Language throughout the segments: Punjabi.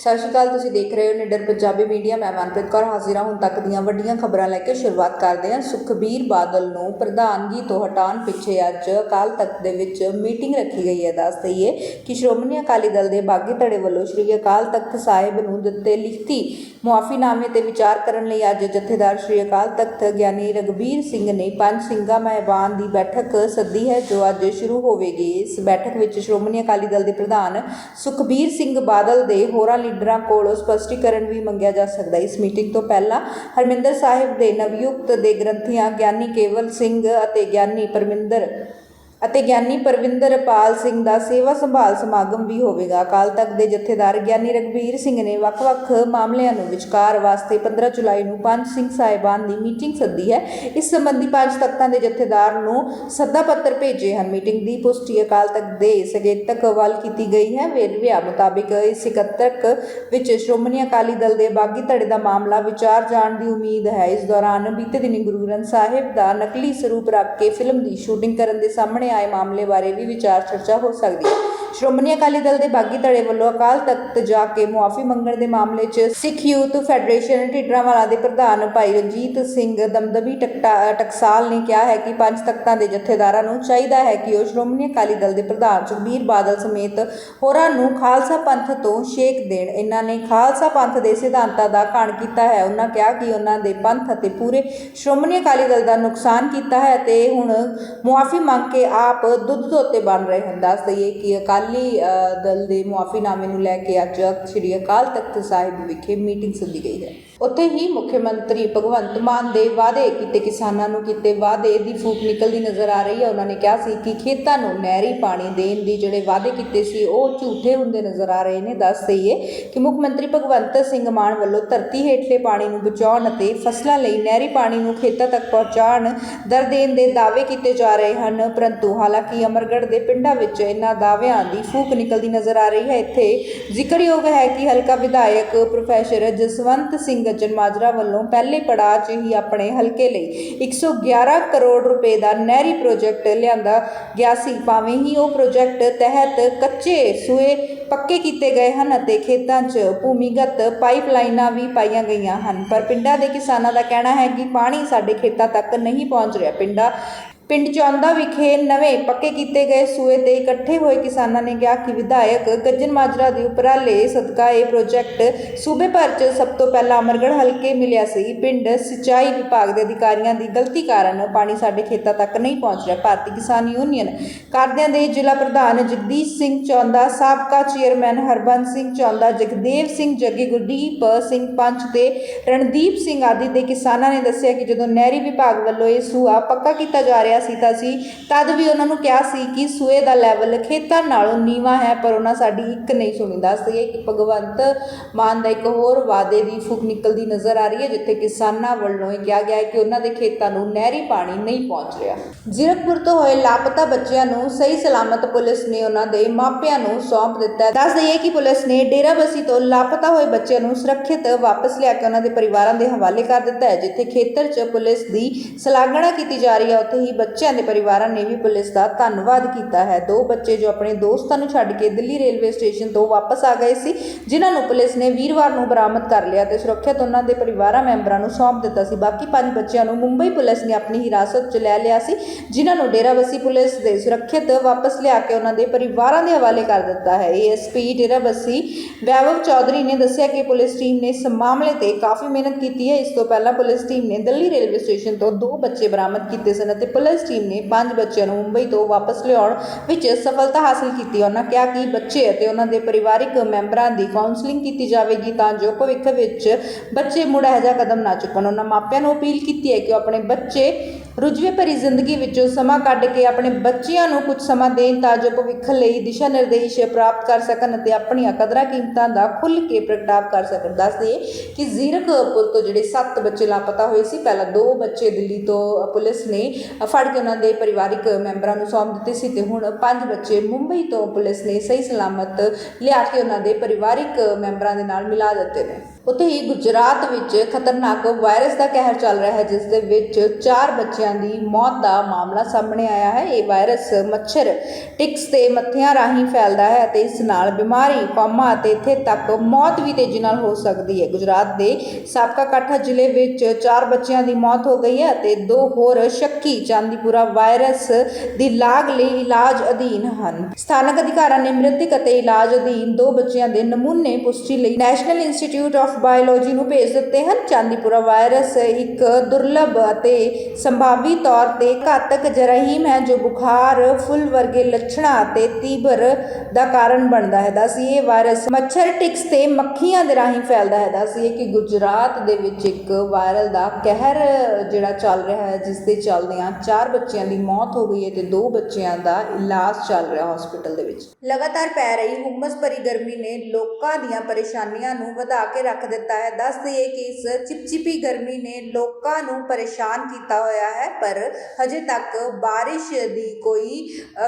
ਸਤਿ ਸ਼੍ਰੀ ਅਕਾਲ, ਤੁਸੀਂ ਦੇਖ ਰਹੇ ਹੋ ਨਿਡਰ ਪੰਜਾਬੀ ਮੀਡੀਆ। ਮੈਂ ਮਨਪ੍ਰੀਤ ਕੌਰ ਹਾਜ਼ਰ ਹੁਣ ਤੱਕ ਦੀਆਂ ਵੱਡੀਆਂ ਖਬਰਾਂ ਲੈ ਕੇ ਸ਼ੁਰੂਆਤ ਕਰਦੇ ਹਾਂ। ਸੁਖਬੀਰ ਬਾਦਲ ਨੂੰ ਪ੍ਰਧਾਨਗੀ ਤੋਂ ਹਟਾਉਣ ਪਿੱਛੇ ਅੱਜ ਅਕਾਲ ਤਖਤ ਦੇ ਵਿੱਚ ਮੀਟਿੰਗ ਰੱਖੀ ਗਈ ਹੈ। ਦੱਸ ਦਈਏ ਕਿ ਸ਼੍ਰੋਮਣੀ ਅਕਾਲੀ ਦਲ ਦੇ ਬਾਗੀ ਧੜੇ ਵੱਲੋਂ ਸ੍ਰੀ ਅਕਾਲ ਤਖਤ ਸਾਹਿਬ ਨੂੰ ਦਿੱਤੇ ਲਿਖਤੀ ਮੁਆਫੀਨਾਮੇ ਤੇ ਵਿਚਾਰ ਕਰਨ ਲਈ ਅੱਜ ਜਥੇਦਾਰ ਸ੍ਰੀ ਅਕਾਲ ਤਖਤ ਗਿਆਨੀ ਰਗਬੀਰ ਸਿੰਘ ਨੇ ਪੰਜ ਸਿੰਘਾਂ ਮਹਿਬਾਨ ਦੀ ਬੈਠਕ ਸੱਦੀ ਹੈ, ਜੋ ਅੱਜ ਸ਼ੁਰੂ ਹੋਵੇਗੀ। ਇਸ ਬੈਠਕ ਵਿੱਚ ਸ਼੍ਰੋਮਣੀ ਅਕਾਲੀ ਦਲ ਦੇ ਪ੍ਰਧਾਨ ਸੁਖਬੀਰ ਸਿੰਘ ਬਾਦਲ ਦੇ ਹੋਰਾਂ ਲੀਡਰਾਂ ਕੋਲੋਂ ਸਪਸ਼ਟੀਕਰਨ ਵੀ ਮੰਗਿਆ ਜਾ ਸਕਦਾ ਹੈ। ਇਸ ਮੀਟਿੰਗ ਤੋਂ ਪਹਿਲਾਂ ਹਰਮਿੰਦਰ ਸਾਹਿਬ ਦੇ ਨਵਯੁਕਤ ਦੇ ਗ੍ਰੰਥੀਆਂ ਗਿਆਨੀ ਕੇਵਲ ਸਿੰਘ ਅਤੇ ਗਿਆਨੀ ਪਰਮਿੰਦਰ ਅਤੇ ਗਿਆਨੀ ਪਰਵਿੰਦਰ ਪਾਲ ਸਿੰਘ ਦਾ ਸੇਵਾ ਸੰਭਾਲ ਸਮਾਗਮ ਵੀ ਹੋਵੇਗਾ। ਅਕਾਲ ਤਖਤ ਦੇ ਜਥੇਦਾਰ ਗਿਆਨੀ ਰਗਬੀਰ ਸਿੰਘ ਨੇ ਵੱਖ-ਵੱਖ ਮਾਮਲਿਆਂ ਨੂੰ ਵਿਚਕਾਰ ਵਾਸਤੇ 15 ਜੁਲਾਈ ਨੂੰ ਪੰਜ ਸਿੰਘ ਸਾਹਿਬਾਨ ਦੀ ਮੀਟਿੰਗ ਸੱਦੀ ਹੈ। ਇਸ ਸੰਬੰਧੀ ਪੰਜ ਤਖਤਾਂ ਦੇ ਜਥੇਦਾਰ ਨੂੰ ਸੱਦਾ ਪੱਤਰ ਭੇਜੇ ਹਨ। ਮੀਟਿੰਗ ਦੀ ਪੁਸ਼ਟੀ ਅਕਾਲ ਤਖਤ ਦੇ ਸਗੇਤਕ ਵੱਲ ਕੀਤੀ ਗਈ ਹੈ। ਵੇਰਵਿਆਂ ਮੁਤਾਬਿਕ ਇਸ ਇਕੱਤਰਕ ਵਿੱਚ ਸ਼੍ਰੋਮਣੀ ਅਕਾਲੀ ਦਲ ਦੇ ਬਾਗੀ ਧੜੇ ਦਾ ਮਾਮਲਾ ਵਿਚਾਰ ਜਾਣ ਦੀ ਉਮੀਦ ਹੈ। ਇਸ ਦੌਰਾਨ ਬੀਤੇ ਦਿਨੀ ਗੁਰੂ ਗ੍ਰੰਥ ਸਾਹਿਬ ਦਾ ਨਕਲੀ ਸਰੂਪ ਰੱਖ ਕੇ ਫਿਲਮ ਦੀ ਸ਼ੂਟਿੰਗ ਕਰਨ ਦੇ ਸਾਹਮਣੇ ਆਏ ਮਾਮਲੇ ਬਾਰੇ ਵੀ ਵਿਚਾਰ ਚਰਚਾ ਹੋ ਸਕਦੀ ਹੈ। ਸ਼੍ਰੋਮਣੀ ਅਕਾਲੀ ਦਲ ਦੇ ਬਾਗੀ ਧੜੇ ਵੱਲੋਂ ਅਕਾਲ ਤਖਤ ਜਾ ਕੇ ਮੁਆਫੀ ਮੰਗਣ ਦੇ ਮਾਮਲੇ 'ਚ ਸਿੱਖ ਯੂਥ ਫੈਡਰੇਸ਼ਨ ਢਿੱਡਰਾਂਵਾਲਾ ਦੇ ਪ੍ਰਧਾਨ ਭਾਈ ਰਣਜੀਤ ਸਿੰਘ ਦਮਦਮੀ ਟਕਸਾਲ ਨੇ ਕਿਹਾ ਹੈ ਕਿ ਪੰਜ ਤਖਤਾਂ ਦੇ ਜਥੇਦਾਰਾਂ ਨੂੰ ਚਾਹੀਦਾ ਹੈ ਕਿ ਉਹ ਸ਼੍ਰੋਮਣੀ ਅਕਾਲੀ ਦਲ ਦੇ ਪ੍ਰਧਾਨ ਸੁਖਬੀਰ ਬਾਦਲ ਸਮੇਤ ਹੋਰਾਂ ਨੂੰ ਖਾਲਸਾ ਪੰਥ ਤੋਂ ਸ਼ੇਕ ਦੇਣ। ਇਹਨਾਂ ਨੇ ਖਾਲਸਾ ਪੰਥ ਦੇ ਸਿਧਾਂਤਾਂ ਦਾ ਘਾਣ ਕੀਤਾ ਹੈ। ਉਹਨਾਂ ਕਿਹਾ ਕਿ ਉਹਨਾਂ ਦੇ ਪੰਥ ਅਤੇ ਪੂਰੇ ਸ਼੍ਰੋਮਣੀ ਅਕਾਲੀ ਦਲ ਦਾ ਨੁਕਸਾਨ ਕੀਤਾ ਹੈ ਤੇ ਹੁਣ ਮੁਆਫੀ ਮੰਗ ਕੇ ਆਪ ਦੁੱਧ ਧੋਤੇ ਬਣ ਰਹੇ ਹਨ। ਦੱਸ ਦਈਏ ਕਿ ਅਕਾਲੀ ਅਕਾਲੀ ਦਲ ਦੇ ਮੁਆਫੀਨਾਮੇ ਨੂੰ ਲੈ ਕੇ ਅੱਜ ਸ੍ਰੀ ਅਕਾਲ ਤਖਤ ਸਾਹਿਬ ਵਿਖੇ ਮੀਟਿੰਗ ਸੱਦੀ ਗਈ ਹੈ। ਉੱਥੇ ਹੀ ਮੁੱਖ ਮੰਤਰੀ ਭਗਵੰਤ ਮਾਨ ਦੇ ਵਾਅਦੇ ਕੀਤੇ, ਕਿਸਾਨਾਂ ਨੂੰ ਕੀਤੇ ਵਾਅਦੇ ਦੀ ਫੂਕ ਨਿਕਲਦੀ ਨਜ਼ਰ ਆ ਰਹੀ ਹੈ। ਉਹਨਾਂ ਨੇ ਕਿਹਾ ਸੀ ਕਿ ਖੇਤਾਂ ਨੂੰ ਨਹਿਰੀ ਪਾਣੀ ਦੇਣ ਦੀ ਜਿਹੜੇ ਵਾਅਦੇ ਕੀਤੇ ਸੀ, ਉਹ ਝੂਠੇ ਹੁੰਦੇ ਨਜ਼ਰ ਆ ਰਹੇ ਨੇ। ਦੱਸ ਦਈਏ ਕਿ ਮੁੱਖ ਮੰਤਰੀ ਭਗਵੰਤ ਸਿੰਘ ਮਾਨ ਵੱਲੋਂ ਧਰਤੀ ਹੇਠਲੇ ਪਾਣੀ ਨੂੰ ਬਚਾਉਣ ਅਤੇ ਫਸਲਾਂ ਲਈ ਨਹਿਰੀ ਪਾਣੀ ਨੂੰ ਖੇਤਾਂ ਤੱਕ ਪਹੁੰਚਾਉਣ ਦਰ ਦੇਣ ਦੇ ਦਾਅਵੇ ਕੀਤੇ ਜਾ ਰਹੇ ਹਨ। ਪਰੰਤੂ ਹਾਲਾਂਕਿ ਅਮਰਗੜ੍ਹ ਦੇ ਪਿੰਡਾਂ ਵਿੱਚ ਇਹਨਾਂ ਦਾਅਵਿਆਂ ਦੀ ਫੂਕ ਨਿਕਲਦੀ ਨਜ਼ਰ ਆ ਰਹੀ ਹੈ। ਇੱਥੇ ਜ਼ਿਕਰਯੋਗ ਹੈ ਕਿ ਹਲਕਾ ਵਿਧਾਇਕ ਪ੍ਰੋਫੈਸਰ ਜਸਵੰਤ ਸਿੰਘ ਗੱਜਣ ਮਾਜਰਾ ਵੱਲੋਂ ਪਹਿਲੇ ਪੜਾਅ 'ਚ ਹੀ ਆਪਣੇ ਹਲਕੇ ਲਈ 111 ਕਰੋੜ ਰੁਪਏ ਦਾ ਨਹਿਰੀ ਪ੍ਰੋਜੈਕਟ ਲਿਆਂਦਾ ਗਿਆ ਸੀ। ਭਾਵੇਂ ਹੀ ਉਹ ਪ੍ਰੋਜੈਕਟ ਤਹਿਤ ਕੱਚੇ ਸੂਏ ਪੱਕੇ ਕੀਤੇ ਗਏ ਹਨ ਅਤੇ ਖੇਤਾਂ 'ਚ ਭੂਮੀਗਤ ਪਾਈਪਲਾਈਨਾਂ ਵੀ ਪਾਈਆਂ ਗਈਆਂ ਹਨ, ਪਰ ਪਿੰਡਾਂ ਦੇ ਕਿਸਾਨਾਂ ਦਾ ਕਹਿਣਾ ਹੈ ਕਿ ਪਾਣੀ ਸਾਡੇ ਖੇਤਾਂ ਤੱਕ ਨਹੀਂ ਪਹੁੰਚ ਰਿਹਾ। ਪਿੰਡਾਂ ਪਿੰਡ ਚੌਂਦਾ ਵਿਖੇ ਨਵੇਂ ਪੱਕੇ ਕੀਤੇ ਗਏ ਸੂਏ ਤੇ ਇਕੱਠੇ ਹੋਏ ਕਿਸਾਨਾਂ ਨੇ ਕਿਹਾ ਕਿ ਵਿਧਾਇਕ ਗੱਜਨ ਮਾਜਰਾ ਦੇ ਉਪਰਾਲੇ ਸਦਕਾ ਇਹ ਪ੍ਰੋਜੈਕਟ ਸੂਬੇ ਭਰ 'ਚ ਸਭ ਤੋਂ ਪਹਿਲਾਂ ਅਮਰਗੜ੍ਹ ਹਲਕੇ ਮਿਲਿਆ ਸੀ। ਪਿੰਡ ਸਿੰਚਾਈ ਵਿਭਾਗ ਦੇ ਅਧਿਕਾਰੀਆਂ ਦੀ ਗਲਤੀ ਕਾਰਨ ਪਾਣੀ ਸਾਡੇ ਖੇਤਾਂ ਤੱਕ ਨਹੀਂ ਪਹੁੰਚ ਰਿਹਾ। ਭਾਰਤੀ ਕਿਸਾਨ ਯੂਨੀਅਨ ਕਾਰਦਿਆਂ ਦੇ ਜ਼ਿਲ੍ਹਾ ਪ੍ਰਧਾਨ ਜਗਦੀਸ਼ ਸਿੰਘ ਚੌਂਦਾ, ਸਾਬਕਾ ਚੇਅਰਮੈਨ ਹਰਬੰਸ ਸਿੰਘ ਚੌਂਦਾ, ਜਗਦੇਵ ਸਿੰਘ ਜੱਗੀ, ਗੁਰਦੀਪ ਸਿੰਘ ਪੰਚ ਤੇ ਰਣਦੀਪ ਸਿੰਘ ਆਦਿ ਦੇ ਕਿਸਾਨਾਂ ਨੇ ਦੱਸਿਆ ਕਿ ਜਦੋਂ ਨਹਿਰੀ ਵਿਭਾਗ ਵੱਲੋਂ ਇਹ ਸੂਆ ਪੱਕਾ ਕੀਤਾ ਜਾ ਰਿਹਾ ਸੀ ਤਾਂ ਸੀ। ਤਦ ਵੀ ਉਹਨਾਂ ਨੂੰ ਕਿਹਾ ਸੀ ਕਿ ਸੂਏ ਦਾ ਲੈਵਲ ਖੇਤਾਂ ਨਾਲੋਂ ਨੀਵਾ ਹੈ, ਪਰ ਉਹਨਾਂ ਸਾਡੀ ਇੱਕ ਨਹੀਂ ਸੁਣੀ ਦੱਸ ਦਈਏ ਕਿ ਭਗਵੰਤ ਮਾਨ ਦਾ ਇੱਕ ਹੋਰ ਵਾਅਦੇ ਦੀ ਫੂਕ ਨਿਕਲਦੀ ਨਜ਼ਰ ਆ ਰਹੀ ਹੈ, ਜਿੱਥੇ ਕਿਸਾਨਾਂ ਵੱਲੋਂ ਇਹ ਕਿਹਾ ਗਿਆ ਹੈ ਕਿ ਉਹਨਾਂ ਦੇ ਖੇਤਾਂ ਨੂੰ ਨਹਿਰੀ ਪਾਣੀ ਨਹੀਂ ਪਹੁੰਚ ਰਿਹਾ। ਜ਼ੀਰਕਪੁਰ ਤੋਂ ਹੋਏ ਲਾਪਤਾ ਬੱਚਿਆਂ ਨੂੰ ਸਹੀ ਸਲਾਮਤ ਪੁਲਿਸ ਨੇ ਉਹਨਾਂ ਦੇ ਮਾਪਿਆਂ ਨੂੰ ਸੌਂਪ ਦਿੱਤਾ ਦੱਸ ਦਈਏ ਕਿ ਪੁਲਿਸ ਨੇ ਡੇਰਾਬੱਸੀ ਤੋਂ ਲਾਪਤਾ ਹੋਏ ਬੱਚਿਆਂ ਨੂੰ ਸੁਰੱਖਿਅਤ ਵਾਪਸ ਲਿਆ ਕੇ ਉਹਨਾਂ ਦੇ ਪਰਿਵਾਰਾਂ ਦੇ ਹਵਾਲੇ ਕਰ ਦਿੱਤਾ ਹੈ, ਜਿੱਥੇ ਖੇਤਰ 'ਚ ਪੁਲਿਸ ਦੀ ਸਲਾਘਣਾ ਕੀਤੀ ਜਾ ਰਹੀ ਹੈ। ਉੱਥੇ ਹੀ ਬੱਚਿਆਂ ਦੇ ਪਰਿਵਾਰਾਂ ਨੇ ਵੀ ਪੁਲਿਸ ਦਾ ਧੰਨਵਾਦ ਕੀਤਾ ਹੈ। ਦੋ ਬੱਚੇ ਜੋ ਆਪਣੇ ਦੋਸਤਾਂ ਨੂੰ ਛੱਡ ਕੇ ਦਿੱਲੀ ਰੇਲਵੇ ਸਟੇਸ਼ਨ ਤੋਂ ਵਾਪਸ ਆ ਗਏ ਸੀ, ਜਿਨ੍ਹਾਂ ਨੂੰ ਪੁਲਿਸ ਨੇ ਵੀਰਵਾਰ ਨੂੰ ਬਰਾਮਦ ਕਰ ਲਿਆ ਤੇ ਸੁਰੱਖਿਅਤ ਉਹਨਾਂ ਦੇ ਪਰਿਵਾਰਾਂ ਮੈਂਬਰਾਂ ਨੂੰ ਸੌਂਪ ਦਿੱਤਾ ਸੀ। ਬਾਕੀ ਪੰਜ ਬੱਚਿਆਂ ਨੂੰ ਮੁੰਬਈ ਪੁਲਿਸ ਨੇ ਆਪਣੀ ਹਿਰਾਸਤ 'ਚ ਲੈ ਲਿਆ ਸੀ, ਜਿਨ੍ਹਾਂ ਨੂੰ ਡੇਰਾਬੱਸੀ ਪੁਲਿਸ ਦੇ ਸੁਰੱਖਿਅਤ ਵਾਪਸ ਲਿਆ ਕੇ ਉਹਨਾਂ ਦੇ ਪਰਿਵਾਰਾਂ ਦੇ ਹਵਾਲੇ ਕਰ ਦਿੱਤਾ ਹੈ। ਏਐਸਪੀ ਡੇਰਾਬੱਸੀ ਵੈਭਵ ਚੌਧਰੀ ਨੇ ਦੱਸਿਆ ਕਿ ਪੁਲਿਸ ਟੀਮ ਨੇ ਇਸ ਮਾਮਲੇ ਤੇ ਕਾਫੀ ਮਿਹਨਤ ਕੀਤੀ ਹੈ। ਇਸ ਤੋਂ ਪਹਿਲਾਂ ਪੁਲਿਸ ਟੀਮ ਨੇ ਦਿੱਲੀ ਰੇਲਵੇ ਸਟੇਸ਼ਨ ਤੋਂ ਦੋ ਬੱਚੇ ਬਰਾਮਦ ਕੀਤੇ ਸਨ ਅਤੇ ਪੁਲਿਸ ਟੀਮ ਨੇ ਪੰਜ ਬੱਚਿਆਂ ਨੂੰ ਮੁੰਬਈ ਤੋਂ ਵਾਪਸ ਲਿਆਉਣ ਵਿੱਚ ਸਫਲਤਾ ਹਾਸਲ ਕੀਤੀ। ਉਹਨਾਂ ਕਿਹਾ ਕਿ ਬੱਚੇ ਅਤੇ ਉਹਨਾਂ ਦੇ ਪਰਿਵਾਰਿਕ ਮੈਂਬਰਾਂ ਦੀ ਕਾਉਂਸਲਿੰਗ ਕੀਤੀ ਜਾਵੇਗੀ ਤਾਂ ਜੋ ਭਵਿੱਖ ਵਿੱਚ ਬੱਚੇ ਮੁੜ ਇਹੋ ਜਿਹਾ ਕਦਮ ਨਾ ਚੁੱਕਣ। ਉਹਨਾਂ ਮਾਪਿਆਂ ਨੂੰ ਅਪੀਲ ਕੀਤੀ ਹੈ ਕਿ ਉਹ ਆਪਣੇ ਬੱਚੇ ਰੁਝਵੇ ਭਰੀ ਜ਼ਿੰਦਗੀ ਵਿੱਚੋਂ ਸਮਾਂ ਕੱਢ ਕੇ ਆਪਣੇ ਬੱਚਿਆਂ ਨੂੰ ਕੁਝ ਸਮਾਂ ਦੇਣ ਤਾਂ ਜੋ ਭਵਿੱਖ ਲਈ ਦਿਸ਼ਾ ਨਿਰਦੇਸ਼ ਪ੍ਰਾਪਤ ਕਰ ਸਕਣ ਅਤੇ ਆਪਣੀਆਂ ਕਦਰਾਂ ਕੀਮਤਾਂ ਦਾ ਖੁੱਲ੍ਹ ਕੇ ਪ੍ਰਗਟਾਵ ਕਰ ਸਕਣ। ਦੱਸ ਦਈਏ ਕਿ ਜ਼ੀਰਕਪੁਰ ਤੋਂ ਜਿਹੜੇ 7 ਬੱਚੇ ਲਾਪਤਾ ਹੋਏ ਸੀ, ਪਹਿਲਾਂ ਦੋ ਬੱਚੇ ਦਿੱਲੀ ਤੋਂ ਪੁਲਿਸ ਨੇ ਫੜ ਕੇ ਉਹਨਾਂ ਦੇ ਪਰਿਵਾਰਿਕ ਮੈਂਬਰਾਂ ਨੂੰ ਸੌਂਪ ਦਿੱਤੇ ਸੀ ਤੇ ਹੁਣ ਪੰਜ ਬੱਚੇ ਮੁੰਬਈ ਤੋਂ ਪੁਲਿਸ ਨੇ ਸਹੀ ਸਲਾਮਤ ਲਿਆ ਕੇ ਉਹਨਾਂ ਦੇ ਪਰਿਵਾਰਿਕ ਮੈਂਬਰਾਂ ਦੇ ਨਾਲ ਮਿਲਾ ਦਿੱਤੇ ਨੇ। ਉੱਥੇ ਹੀ ਗੁਜਰਾਤ ਵਿੱਚ ਖਤਰਨਾਕ ਵਾਇਰਸ ਦਾ ਕਹਿਰ ਚੱਲ ਰਿਹਾ ਹੈ, ਜਿਸ ਦੇ ਵਿੱਚ ਚਾਰ ਬੱਚਿਆਂ ਦੀ ਮੌਤ ਦਾ ਮਾਮਲਾ ਸਾਹਮਣੇ ਆਇਆ ਹੈ। ਇਹ ਵਾਇਰਸ ਮੱਛਰ ਟਿਕਸ ਤੇ ਮੱਥਿਆਂ ਰਾਹੀਂ ਫੈਲਦਾ ਹੈ ਅਤੇ ਇਸ ਨਾਲ ਬਿਮਾਰੀ ਕੋਮਾ ਅਤੇ ਇੱਥੇ ਤੱਕ ਮੌਤ ਵੀ ਤੇਜ਼ੀ ਨਾਲ ਹੋ ਸਕਦੀ ਹੈ। ਗੁਜਰਾਤ ਦੇ ਸਾਬਕਾ ਕਾਠਾ ਜ਼ਿਲ੍ਹੇ ਵਿੱਚ ਚਾਰ ਬੱਚਿਆਂ ਦੀ ਮੌਤ ਹੋ ਗਈ ਹੈ ਅਤੇ ਦੋ ਹੋਰ ਸ਼ੱਕੀ ਚਾਂਦੀਪੁਰਾ ਵਾਇਰਸ ਦੀ ਲਾਗ ਲਈ ਇਲਾਜ ਅਧੀਨ ਹਨ। ਸਥਾਨਕ ਅਧਿਕਾਰਾਂ ਨੇ ਮ੍ਰਿਤਕ ਅਤੇ ਇਲਾਜ ਅਧੀਨ ਦੋ ਬੱਚਿਆਂ ਦੇ ਨਮੂਨੇ ਪੁਸ਼ਟੀ ਲਈ ਨੈਸ਼ਨਲ ਇੰਸਟੀਚਿਊਟ ਆਫ ਬਾਇਓਲੋਜੀ ਨੂੰ ਭੇਜ ਦਿੱਤੇ ਹਨ। ਚਾਂਦੀਪੁਰਾ ਵਾਇਰਸ ਇੱਕ ਦੁਰਲੱਭ ਅਤੇ ਸੰਭਾਵੀ ਤੌਰ ਤੇ ਘਾਤਕ ਜਰਾਹੀਮ ਹੈ, ਜੋ ਬੁਖਾਰ, ਫੁੱਲ ਵਰਗੇ ਲੱਛਣਾਂ ਅਤੇ ਤੀਬਰ ਦਾ ਕਾਰਨ ਬਣਦਾ ਹੈ। ਦੱਸੀਏ ਇਹ ਵਾਇਰਸ ਮੱਛਰ ਟਿਕਸ ਤੇ ਮੱਖੀਆਂ ਦੇ ਰਾਹੀਂ ਫੈਲਦਾ ਹੈ। ਦੱਸੀਏ ਕਿ ਗੁਜਰਾਤ ਦੇ ਵਿੱਚ ਇੱਕ ਵਾਇਰਲ ਦਾ ਕਹਿਰ ਜਿਹੜਾ ਚੱਲ ਰਿਹਾ ਹੈ, ਜਿਸ ਦੇ ਚੱਲਦਿਆਂ ਚਾਰ ਬੱਚਿਆਂ ਦੀ ਮੌਤ ਹੋ ਗਈ ਹੈ ਤੇ ਦੋ ਬੱਚਿਆਂ ਦਾ ਇਲਾਜ ਚੱਲ ਰਿਹਾ ਹਸਪੀਟਲ ਦੇ ਵਿੱਚ। ਲਗਾਤਾਰ ਪੈ ਰਹੀ ਹੁਮਸ ਭਰੀ ਗਰਮੀ ਨੇ ਲੋਕਾਂ ਦੀਆਂ ਪਰੇਸ਼ਾਨੀਆਂ ਨੂੰ ਵਧਾ ਕੇ ਰੱਖ ਦਿੱਤਾ ਹੈ। ਦੱਸ ਦਈਏ ਕਿ ਇਸ ਚਿਪਚਿਪੀ ਗਰਮੀ ਨੇ ਲੋਕਾਂ ਨੂੰ ਪਰੇਸ਼ਾਨ ਕੀਤਾ ਹੋਇਆ ਹੈ, ਪਰ ਹਜੇ ਤੱਕ ਬਾਰਿਸ਼ ਦੀ ਕੋਈ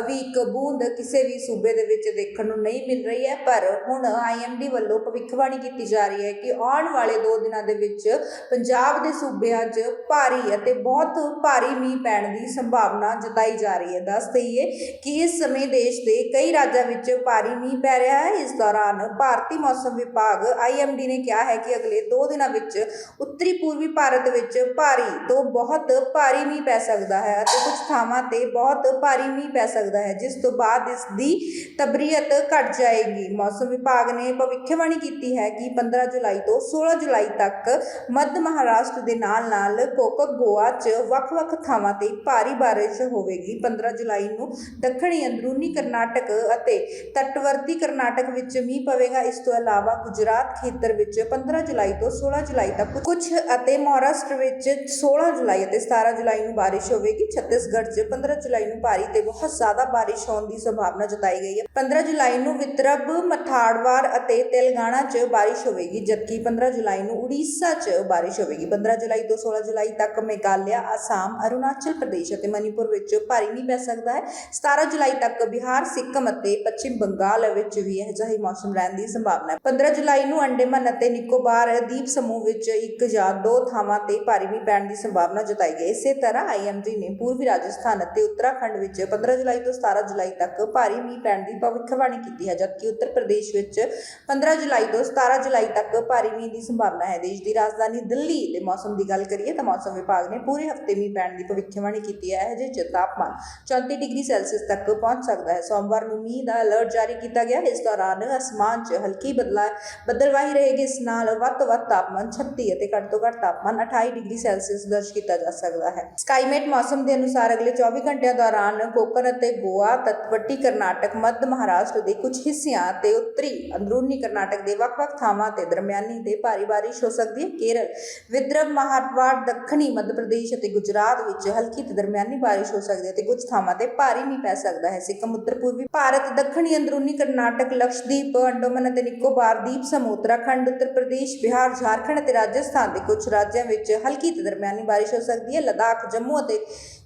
ਵੀ ਇੱਕ ਬੂੰਦ ਕਿਸੇ ਵੀ ਸੂਬੇ ਦੇ ਵਿੱਚ ਦੇਖਣ ਨੂੰ ਨਹੀਂ ਮਿਲ ਰਹੀ ਹੈ। ਪਰ ਹੁਣ ਆਈਐਮਡੀ ਵੱਲੋਂ ਭਵਿੱਖਬਾਣੀ ਕੀਤੀ ਜਾ ਰਹੀ ਹੈ ਕਿ ਆਉਣ ਵਾਲੇ 2 ਦਿਨਾਂ ਦੇ ਵਿੱਚ ਪੰਜਾਬ ਦੇ ਸੂਬਿਆਂ 'ਚ ਭਾਰੀ ਅਤੇ ਬਹੁਤ ਭਾਰੀ ਮੀਂਹ ਪੈਣ ਦੀ ਸੰਭਾਵਨਾ ਜਤਾਈ ਜਾ ਰਹੀ ਹੈ। ਦੱਸ ਦਈਏ ਕਿ ਇਸ ਸਮੇਂ ਦੇਸ਼ ਦੇ ਕਈ ਰਾਜਾਂ ਵਿੱਚ ਭਾਰੀ ਮੀਂਹ ਪੈ ਰਿਹਾ ਹੈ। ਇਸ ਦੌਰਾਨ ਭਾਰਤੀ ਮੌਸਮ ਵਿਭਾਗ ਆਈਐਮਡੀ ਨੇ ਕਿਹਾ ਹੈ ਕਿ ਅਗਲੇ 2 ਦਿਨਾਂ ਵਿੱਚ ਉੱਤਰੀ ਪੂਰਬੀ ਭਾਰਤ ਵਿੱਚ ਭਾਰੀ ਤੋਂ ਬਹੁਤ ਭਾਰੀ ਮੀਂਹ ਪੈ ਸਕਦਾ ਹੈ ਅਤੇ ਕੁਝ ਥਾਵਾਂ ਤੇ ਬਹੁਤ ਭਾਰੀ ਮੀਂਹ ਪੈ ਸਕਦਾ ਹੈ, ਜਿਸ ਤੋਂ ਬਾਅਦ ਇਸ ਦੀ ਤਬਰੀਅਤ ਘਟ ਜਾਏਗੀ। ਮੌਸਮ ਵਿਭਾਗ ਨੇ ਭਵਿੱਖਬਾਣੀ ਕੀਤੀ ਹੈ ਕਿ 15 ਜੁਲਾਈ ਤੋਂ 16 ਜੁਲਾਈ ਤੱਕ ਮੱਧ ਮਹਾਰਾਸ਼ਟਰ ਦੇ ਨਾਲ-ਨਾਲ ਕੋਕਕ ਗੋਆ 'ਚ ਵੱਖ-ਵੱਖ ਥਾਵਾਂ ਤੇ ਭਾਰੀ ਬਾਰਿਸ਼ ਹੋਵੇਗੀ। 15 ਜੁਲਾਈ ਨੂੰ ਦੱਖਣੀ ਅੰਦਰੂਨੀ ਕਰਨਾਟਕ ਅਤੇ ਤਟਵਰਤੀ ਕਰਨਾਟਕ ਵਿੱਚ ਮੀਂਹ ਪਵੇਗਾ। ਇਸ ਤੋਂ ਇਲਾਵਾ ਗੁਜਰਾਤ ਖੇਤਰ ਵਿੱਚ 15 ਜੁਲਾਈ ਤੋਂ 16 ਜੁਲਾਈ ਤੱਕ ਕੁਝ ਅਤੇ ਮਹਾਰਾਸ਼ਟਰ ਵਿੱਚ 16 ਜੁਲਾਈ ਅਤੇ 17 ਜੁਲਾਈ ਨੂੰ ਬਾਰਿਸ਼ ਹੋਵੇਗੀ। ਛੱਤੀਸਗੜ੍ਹ 'ਚ 15 ਜੁਲਾਈ ਨੂੰ ਭਾਰੀ ਤੇ ਬਹੁਤ ਜ਼ਿਆਦਾ ਬਾਰਿਸ਼ ਹੋਣ ਦੀ ਸੰਭਾਵਨਾ ਜਤਾਈ ਗਈ ਹੈ। 15 ਜੁਲਾਈ ਨੂੰ ਵਿਦਰਭ ਮਥਾੜਵਾਰ ਅਤੇ ਤੇਲੰਗਾਨਾ 'ਚ ਬਾਰਿਸ਼ ਹੋਵੇਗੀ, ਜਦਕਿ 15 ਜੁਲਾਈ ਨੂੰ ਉੜੀਸਾ 'ਚ ਬਾਰਿਸ਼ ਹੋਵੇਗੀ। 15 ਜੁਲਾਈ ਤੋਂ 16 ਜੁਲਾਈ ਤੱਕ ਮੇਘਾਲਿਆ ਅਸਾਮ ਅਰੁਣਾਚਲ ਪ੍ਰਦੇਸ਼ ਅਤੇ ਮਨੀਪੁਰ ਵਿੱਚ ਭਾਰੀ ਮੀਂਹ ਪੈ ਸਕਦਾ ਹੈ। 17 ਜੁਲਾਈ ਤੱਕ ਬਿਹਾਰ, ਸਿੱਕਮ ਅਤੇ ਪੱਛਮੀ ਬੰਗਾਲ ਵਿੱਚ ਵੀ ਇਹ ਜਿਹੀ ਮੌਸਮ ਰਹਿਣ ਦੀ ਸੰਭਾਵਨਾ ਹੈ। 15 ਜੁਲਾਈ ਨੂੰ ਅੰਡੇਮਾਨ ਅਤੇ ਨਿਕੋਬਾਰ ਦੀਪ ਸਮੂਹ ਵਿੱਚ ਇੱਕ ਜਾਂ ਦੋ ਥਾਵਾਂ ਤੇ ਭਾਰੀ ਮੀਂਹ ਪੈਣ ਦੀ ਸੰਭਾਵਨਾ ਜਤਾਈ ਗਈ। ਹੈ। ਇਸੇ ਤਰ੍ਹਾਂ ਆਈਐਮਡੀ ਨੇ ਪੂਰਬੀ ਰਾਜਸਥਾਨ ਅਤੇ ਉੱਤਰਾਖੰਡ ਵਿੱਚ 15 ਜੁਲਾਈ ਤੋਂ 17 ਜੁਲਾਈ ਤੱਕ ਭਾਰੀ ਮੀਂਹ ਪੈਣ ਦੀ ਭਵਿੱਖਬਾਣੀ ਕੀਤੀ ਹੈ, ਜਦਕਿ ਉੱਤਰ ਪ੍ਰਦੇਸ਼ ਵਿੱਚ 15 ਜੁਲਾਈ ਤੋਂ 17 ਜੁਲਾਈ ਤੱਕ ਭਾਰੀ ਮੀਂਹ ਦੀ ਸੰਭਾਵਨਾ ਹੈ। ਦੇਸ਼ ਦੀ ਰਾਜਧਾਨੀ ਦਿੱਲੀ ਦੇ ਮੌਸਮ ਦੀ ਗੱਲ ਕਰੀਏ ਤਾਂ ਮੌਸਮ ਵਿਭਾਗ ਨੇ ਪੂਰੇ ਹਫ਼ਤੇ ਮੀਂਹ ਪੈਣ ਦੀ ਭਵਿੱਖਬਾਣੀ ਕੀਤੀ ਹੈ। ਜਿਹੇ 'ਚ ਤਾਪਮਾਨ 34 ਡਿਗਰੀ ਸੈਲਸੀਅਸ ਤੱਕ ਪਹੁੰਚ ਸਕਦਾ ਹੈ। ਸੋਮਵਾਰ ਨੂੰ ਮੀਂਹ ਦਾ ਅਲਰਟ ਜਾਰੀ ਕੀਤਾ ਗਿਆ। ਇਸ ਦੌਰਾਨ ਅਸਮਾਨ 'ਚ ਹਲਕੀ ਬਦਲਾ ਬੱਦਲਵਾਹੀ ਰਹੇਗੀ। ਇਸ ਨਾਲ ਵੱਧ ਤੋਂ ਵੱਧ ਤਾਪਮਾਨ 36 ਅਤੇ ਘੱਟ ਤੋਂ ਘੱਟ ਤਾਪਮਾਨ 28 ਡਿਗਰੀ ਸੈਲਸੀਅਸ ਦਰਜ ਕੀਤਾ ਜਾ ਸਕਦਾ ਹੈ। ਸਕਾਈਮੇਟ ਮੌਸਮ ਦੇ ਅਨੁਸਾਰ ਅਗਲੇ 24 ਘੰਟਿਆਂ ਦੌਰਾਨ ਕੋਕਣ ਅਤੇ ਗੋਆ ਤੱਟਵਰਤੀ ਕਰਨਾਟਕ, ਮੱਧ ਮਹਾਰਾਸ਼ਟਰ ਦੇ ਕੁਝ ਹਿੱਸਿਆਂ ਅਤੇ ਉੱਤਰੀ ਅੰਦਰੂਨੀ ਕਰਨਾਟਕ ਦੇ ਵੱਖ-ਵੱਖ ਥਾਵਾਂ ਤੇ ਦਰਮਿਆਨੀ ਤੇ ਭਾਰੀ ਬਾਰਿਸ਼ ਹੋ ਸਕਦੀ ਹੈ। ਕੇਰਲ, ਵਿਦਰਭ, ਮਹਾਰਾਸ਼ਟਰ, ਦੱਖਣੀ ਮੱਧ ਪ੍ਰਦੇਸ਼ ਅਤੇ ਗੁਜਰਾਤ ਵਿੱਚ ਹਲਕੀ ਤੇ ਦਰਮਿਆਨੀ ਬਾਰਿਸ਼ ਹੋ ਸਕਦੀ ਹੈ ਤੇ ਕੁਝ ਥਾਵਾਂ ਤੇ ਭਾਰੀ ਮੀਂਹ ਪੈ ਸਕਦਾ ਹੈ। ਸਿੱਕਮ, ਉੱਤਰ ਪੂਰਬੀ ਭਾਰਤ, ਦੱਖਣੀ ਅੰਦਰੂਨੀ ਕਰਨਾਟਕ, ਲਕਸ਼ਦੀਪ, ਅੰਡੋਮਨ ਅਤੇ ਨਿਕੋਬਾਰ, ਦੀਪ ਸਮੂਹ, ਉੱਤਰਾਖੰਡ, ਉੱਤਰ ਪ੍ਰਦੇਸ਼, ਬਿਹਾਰ, ਝਾਰਖੰਡ ਅਤੇ ਰਾਜਸਥਾਨ ਦੇ ਕੁਝ ਰਾਜਾਂ ਵਿੱਚ ਹਲਕੀ ਤੇ ਦਰਮਿਆਨੀ ਬਾਰਿਸ਼ ਹੋ ਸਕਦੀ ਹੈ। ਲਦਾਖ, ਜੰਮੂ ਅਤੇ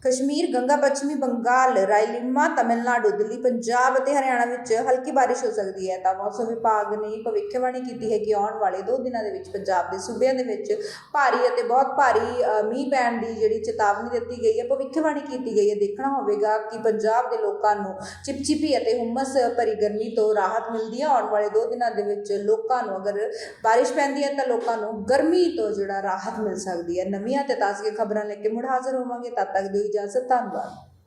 ਕਸ਼ਮੀਰ, ਗੰਗਾ, ਪੱਛਮੀ ਬੰਗਾਲ ਰਾਇਲਿਮਾ ਤਮਿਲਨਾਡੂ, ਦਿੱਲੀ, ਪੰਜਾਬ ਅਤੇ ਹਰਿਆਣਾ ਵਿੱਚ ਹਲਕੀ ਬਾਰਿਸ਼ ਹੋ ਸਕਦੀ ਹੈ। ਤਾਂ ਮੌਸਮ ਵਿਭਾਗ ਨੇ ਭਵਿੱਖਬਾਣੀ ਕੀਤੀ ਹੈ ਕਿ ਆਉਣ ਵਾਲੇ 2 ਦਿਨਾਂ ਦੇ ਵਿੱਚ ਪੰਜਾਬ ਦੇ ਸੂਬਿਆਂ ਦੇ ਵਿੱਚ ਭਾਰੀ ਅਤੇ ਬਹੁਤ ਭਾਰੀ ਮੀਂਹ ਪੈਣ ਦੀ ਜਿਹੜੀ ਚੇਤਾਵਨੀ ਦਿੱਤੀ ਗਈ ਹੈ, ਭਵਿੱਖਬਾਣੀ ਕੀਤੀ ਗਈ ਹੈ। ਦੇਖਣਾ ਹੋਵੇਗਾ ਕਿ ਪੰਜਾਬ ਦੇ ਲੋਕਾਂ ਨੂੰ ਚਿਪਚਿਪੀ ਅਤੇ ਹੁਮਸ ਭਰੀ ਗਰਮੀ ਤੋਂ ਰਾਹਤ ਮਿਲਦੀ ਹੈ। ਆਉਣ ਵਾਲੇ 2 ਦਿਨਾਂ ਦੇ ਵਿੱਚ ਲੋਕਾਂ ਨੂੰ ਅਗਰ ਬਾਰਿਸ਼ ਪੈਂਦੀ ਹੈ ਤਾਂ ਲੋਕਾਂ ਨੂੰ ਗਰਮੀ ਤੋਂ ਜਿਹੜਾ ਰਾਹਤ ਮਿਲ ਸਕਦੀ ਹੈ। ਨਵੀਆਂ ਤੇ ਤਾਜ਼ੀਆਂ ਖਬਰਾਂ ਲੈ ਕੇ ਮੁੜ ਹਾਜ਼ਰ ਹੋਵਾਂਗੇ। ਤਦ ਤੱਕ ਦਿਓ ਇਜਾਜ਼ਤ, ਧੰਨਵਾਦ।